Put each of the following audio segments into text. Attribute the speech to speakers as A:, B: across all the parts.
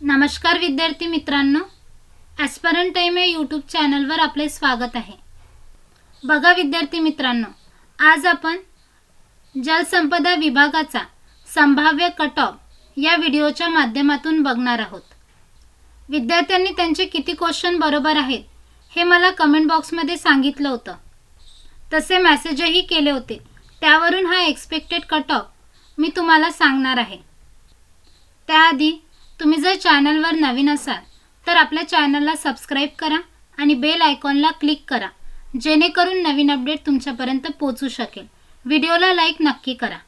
A: नमस्कार विद्यार्थी मित्रांनो. ॲस्परंट टाईम या यूट्यूब चॅनलवर आपले स्वागत आहे. बघा विद्यार्थी मित्रांनो आज आपण जलसंपदा विभागाचा संभाव्य कट ऑफ या व्हिडिओच्या माध्यमातून बघणार आहोत. विद्यार्थ्यांनी त्यांचे किती क्वेश्चन बरोबर आहेत हे मला कमेंट बॉक्समध्ये सांगितलं होतं. तसे मॅसेजही केले होते. त्यावरून हा एक्सपेक्टेड कट ऑफ मी तुम्हाला सांगणार आहे. त्याआधी तुम्ही जर चॅनलवर नवीन असाल तर आपल्या चॅनलला सबस्क्राईब करा आणि बेल आयकॉनला क्लिक करा जेणेकरून नवीन अपडेट तुमच्यापर्यंत पोचू शकेल. व्हिडिओला लाईक नक्की करा.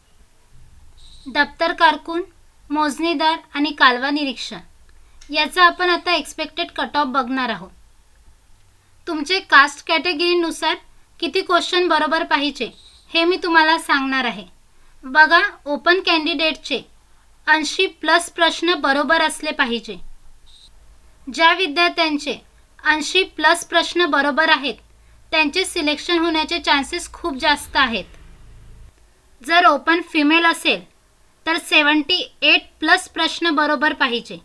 A: दप्तर कारकून मोजणीदार आणि कालवा निरीक्षण. याचा आपण आता एक्सपेक्टेड कट ऑफ बघणार आहोत. तुमचे कास्ट कॅटेगरीनुसार किती क्वेश्चन बरोबर पाहिजे हे मी तुम्हाला सांगणार आहे. बघा ओपन कॅन्डिडेटचे ऐंशी प्लस प्रश्न बरोबर असले पाहिजे. ज्या विद्यार्थ्यांचे ऐंशी प्लस प्रश्न बरोबर आहेत त्यांचे सिलेक्शन होण्याचे चान्सेस खूप जास्त आहेत. जर ओपन फिमेल असेल तर सेवन्टी एट प्लस प्रश्न बरोबर पाहिजे.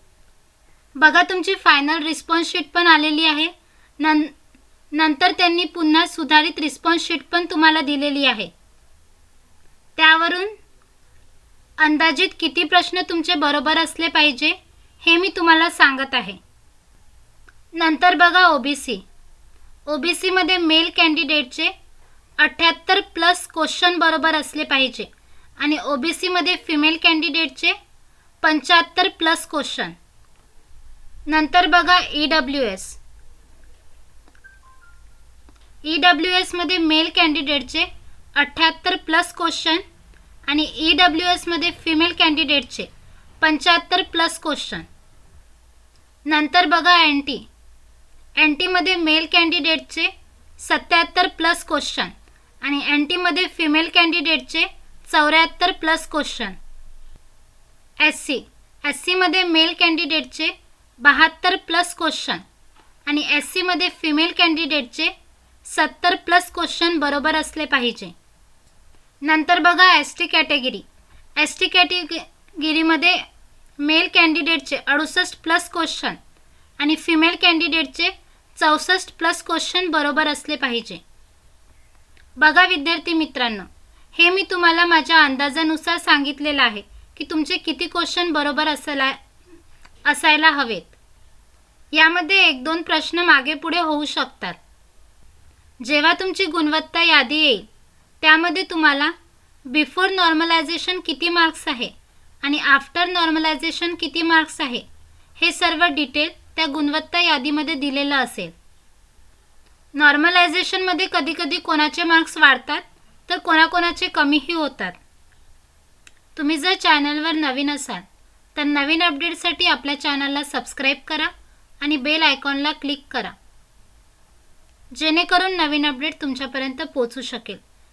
A: बघा तुमची फायनल रिस्पॉन्स शीट पण आलेली आहे. नं नंतर त्यांनी पुन्हा सुधारित रिस्पॉन्स शीट पण तुम्हाला दिलेली आहे. त्यावरून अंदाजित किती प्रश्न तुमचे बरोबर असले पाहिजे हे मी तुम्हाला सांगत आहे. नंतर बघा O B C O B सीमध्ये मेल कॅन्डिडेटचे अठ्ठ्याहत्तर प्लस क्वेश्चन बरोबर असले पाहिजे आणि ओ बी सीमध्ये फिमेल कॅन्डिडेटचे पंच्याहत्तर प्लस क्वेश्चन. नंतर बघा E W S E W एसमध्ये मेल कॅन्डिडेटचे अठ्ठ्याहत्तर प्लस क्वेश्चन आणि ई डब्ल्यू एसमध्ये फिमेल कॅन्डिडेटचे पंच्याहत्तर प्लस क्वेश्चन नंतर बघा एन टी एन टीमध्ये मेल कॅन्डिडेटचे सत्याहत्तर प्लस क्वेश्चन आणि एन टीमध्ये फिमेल कॅन्डिडेटचे चौऱ्याहत्तर plus question S C S सीमध्ये मेल कॅन्डिडेटचे बहात्तर प्लस क्वेश्चन आणि एस सीमध्ये फिमेल कॅन्डिडेटचे सत्तर प्लस क्वेश्चन बरोबर असले पाहिजे. नंतर बघा S T category S T कॅटेगिरीमध्ये male कॅन्डिडेटचे अडुसष्ट प्लस क्वेश्चन आणि फिमेल कॅन्डिडेटचे चौसष्ट प्लस क्वेश्चन बरोबर असले पाहिजे. बघा विद्यार्थी मित्रांनो हे मी तुम्हाला माझ्या अंदाजानुसार सांगितलेलं आहे की तुमचे किती क्वेश्चन बरोबर असायला असायला हवेत. यामध्ये एक दोन प्रश्न मागे पुढे होऊ शकतात. जेव्हा तुमची गुणवत्ता यादी येईल त्यामध्ये तुम्हाला बिफोर नॉर्मलायझेशन किती मार्क्स आहे आणि आफ्टर नॉर्मलायझेशन किती मार्क्स आहे हे सर्व डिटेल त्या गुणवत्ता यादीमध्ये दिलेलं असेल. नॉर्मलायझेशनमध्ये कधीकधी कोणाचे मार्क्स वाढतात तर कोणाकोणाचे कमीही होतात. तुम्ही जर चॅनलवर नवीन असाल तर नवीन अपडेटसाठी आपल्या चॅनलला सबस्क्राईब करा आणि बेल आयकॉनला क्लिक करा. जेणेकरून नवीन अपडेट तुमच्यापर्यंत पोचू शकेल.